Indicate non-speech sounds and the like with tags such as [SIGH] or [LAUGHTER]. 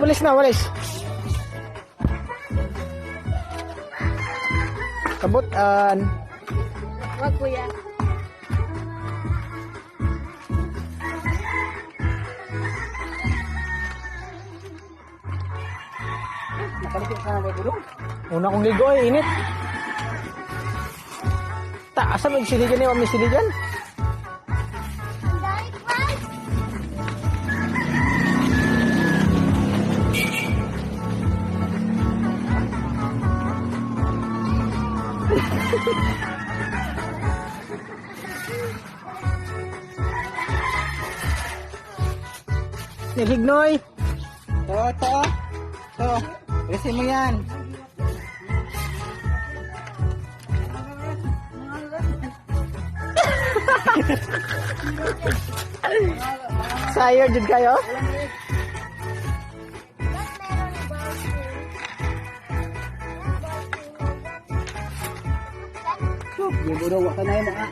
walis na, walis. Kabutan. Wag kuya. Nakalikot ka na gulo. Una kong ligo ay init. Ta, asa may siligan niya, may siligan? Nilignoy. To, to. To. Kasi mo yan. Sayo jud kayo? Yung budo, waka na yung [LAUGHS] mga.